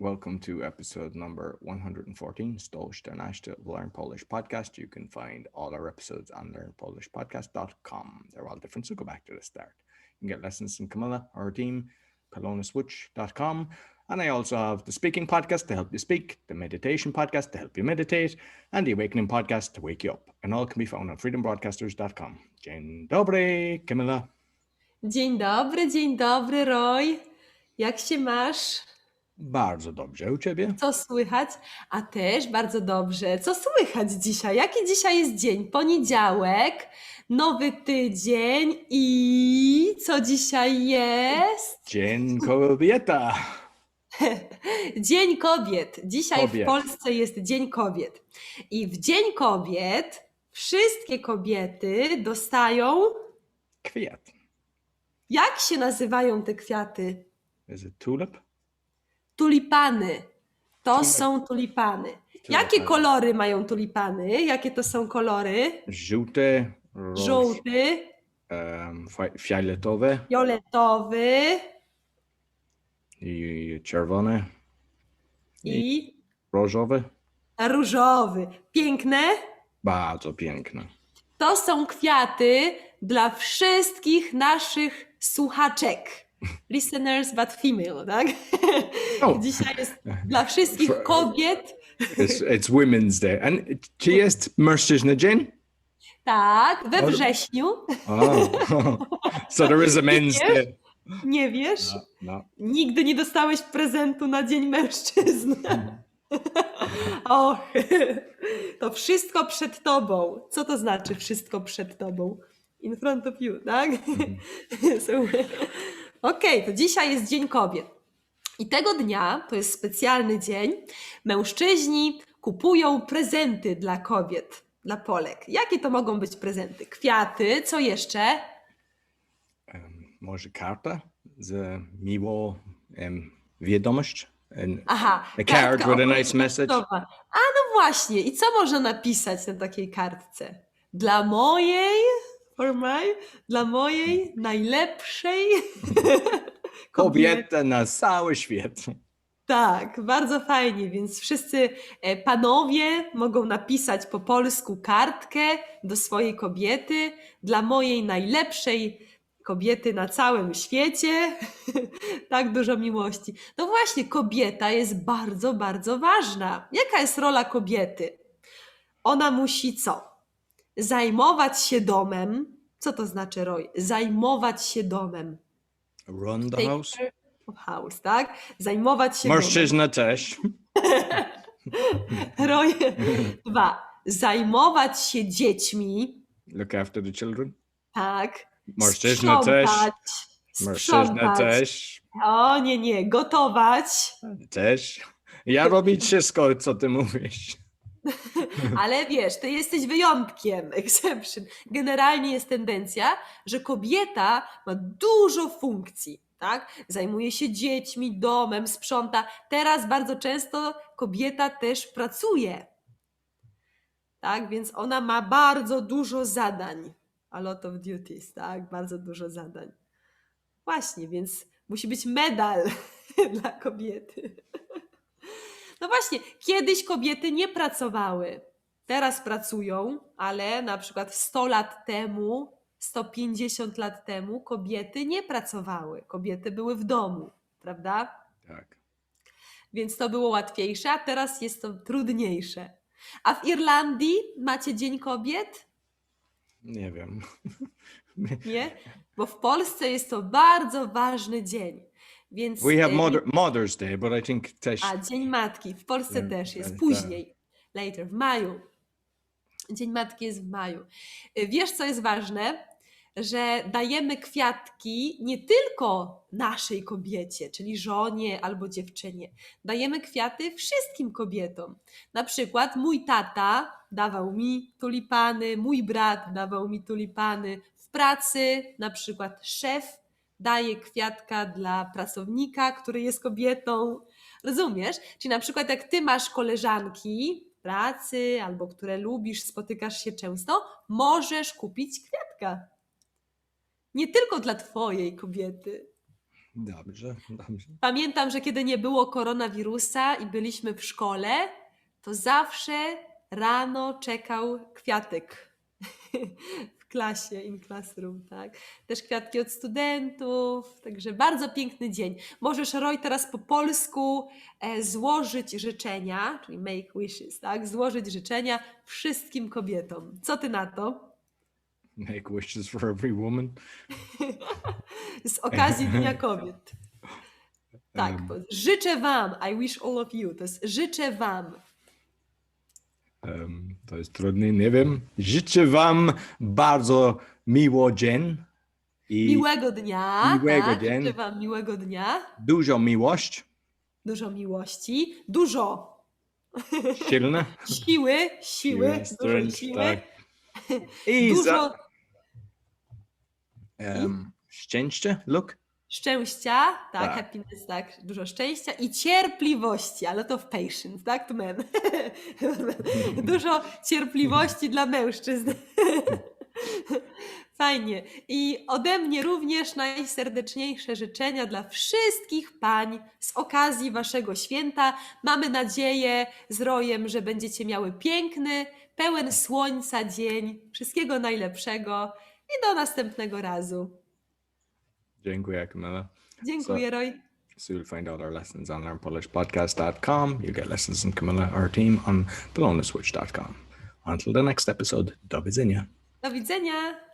Welcome to episode number 114, Stolz 14 of Learn Polish Podcast. You can find all our episodes on learnpolishpodcast.com. They're all different, so go back to the start. You can get lessons from Camilla, our team, polonaswitch.com. And I also have the speaking podcast to help you speak, the meditation podcast to help you meditate, and the awakening podcast to wake you up. And all can be found on freedombroadcasters.com. Dzień dobry, Camilla. Dzień dobry, dzień dobry, Roy. Jak się masz? Bardzo dobrze. U ciebie? Co słychać? A też bardzo dobrze. Co słychać dzisiaj? Jaki dzisiaj jest dzień? Poniedziałek, nowy tydzień i co dzisiaj jest? Dzień kobieta. Dzień Kobiet. Dzisiaj Kobiet. w Polsce jest Dzień Kobiet. I w Dzień Kobiet wszystkie kobiety dostają. Kwiat. Jak się nazywają te kwiaty? Is it tulip? Tulipany. To są tulipany. Jakie kolory mają tulipany? Jakie to są kolory? Żółte, róż, Żółty, em, fi- fioletowe fioletowy i czerwone, i różowe. różowy. Piękne. Bardzo piękne. To są kwiaty dla wszystkich naszych słuchaczek. Listeners but female, tak? O. Dzisiaj jest dla wszystkich kobiet. It's, it's Women's Day. And czy jest mężczyzna dzień? Tak, we wrześniu. Oh. so there is a men's day. Nie wiesz? No, no. Nigdy nie dostałeś prezentu na Dzień Mężczyzn. Och, to wszystko przed tobą. Co to znaczy wszystko przed tobą? In front of you, tak? So, Okej, to dzisiaj jest Dzień Kobiet. I tego dnia, to jest specjalny dzień, mężczyźni kupują prezenty dla kobiet, dla Polek. Jakie to mogą być prezenty? Kwiaty, co jeszcze? Em, może karta z miłą em, wiadomość? And Aha, A card with a nice message. A no właśnie, i co można napisać na takiej kartce? Dla mojej, for my, dla mojej najlepszej kobiety. na cały świat. Tak, bardzo fajnie, więc wszyscy e, panowie mogą napisać po polsku kartkę do swojej kobiety, dla mojej najlepszej kobiety na całym świecie. tak dużo miłości. No właśnie, kobieta jest bardzo, bardzo ważna. Jaka jest rola kobiety? Ona musi co? Zajmować się domem. Co to znaczy, Roy? Zajmować się domem. Run the Take house. care of house, tak? Zajmować się domem. Mężczyzna też. Roy. Dwa. Zajmować się dziećmi. Look after the children. Tak. Mężczyzna też. Sprzątać. Mężczyzna sprzątać. też. O nie, nie. Gotować. Też. Ja robić wszystko, co ty mówisz. Ale wiesz, ty jesteś wyjątkiem, exception. Generalnie jest tendencja, że kobieta ma dużo funkcji, tak? Zajmuje się dziećmi, domem, sprząta. Teraz bardzo często kobieta też pracuje. Tak, więc ona ma bardzo dużo zadań. A lot of duties, tak? Bardzo dużo zadań. Właśnie, więc musi być medal dla kobiety. No właśnie, kiedyś kobiety nie pracowały. Teraz pracują, ale na przykład 100 lat temu, 150 lat temu kobiety nie pracowały. Kobiety były w domu, prawda? Tak. Więc to było łatwiejsze, a teraz jest to trudniejsze. A w Irlandii macie Dzień Kobiet? Nie wiem. Nie? Bo w Polsce jest to bardzo ważny dzień. Więc We have mother, Mother's Day, but I think też. A, Dzień Matki. W Polsce Mm, też jest tak, później. Later, w maju. Dzień Matki jest w maju. Y, Wiesz, co jest ważne? Że dajemy kwiatki nie tylko naszej kobiecie, czyli żonie albo dziewczynie. Dajemy kwiaty wszystkim kobietom. Na przykład mój tata dawał mi tulipany, mój brat dawał mi tulipany. W pracy na przykład szef daje kwiatka dla pracownika, który jest kobietą. Rozumiesz? Czyli na przykład jak ty masz koleżanki pracy albo które lubisz, spotykasz się często, możesz kupić kwiatka. Nie tylko dla twojej kobiety. Dobrze, dobrze. Pamiętam, że kiedy nie było koronawirusa i byliśmy w szkole, to zawsze rano czekał kwiatek klasie, in classroom, tak? Też kwiatki od studentów, także bardzo piękny dzień. Możesz, Roy, teraz po polsku e, złożyć życzenia, czyli make wishes, tak? Złożyć życzenia wszystkim kobietom. Co ty na to? Make wishes for every woman. Z okazji Dnia Kobiet. Tak, bo życzę Wam, I wish all of you, to jest życzę Wam. em, to jest trudne, nie wiem. Życzę Wam bardzo miło dzień i Miłego dnia. Miłego tak, dnia. Życzę Wam miłego dnia, dużo miłość, dużo miłości, dużo silne. siły, siły, dużo strength, siły, tak. I za, dużo em, szczęście, look. Szczęścia, tak, Tak. happiness, tak, dużo szczęścia i cierpliwości, ale to w patience, tak, to men. dużo cierpliwości dla mężczyzn. Fajnie. I ode mnie również najserdeczniejsze życzenia dla wszystkich pań z okazji Waszego święta. Mamy nadzieję z Rojem, że będziecie miały piękny, pełen słońca dzień. Wszystkiego najlepszego i do następnego razu. Dziękuję, Camilla. Dziękuję, Roy. So you'll find all our lessons on learnpolishpodcast.com. You get lessons from Camilla, our team, on belongnaswitch.com. Until the next episode, do widzenia. Do widzenia.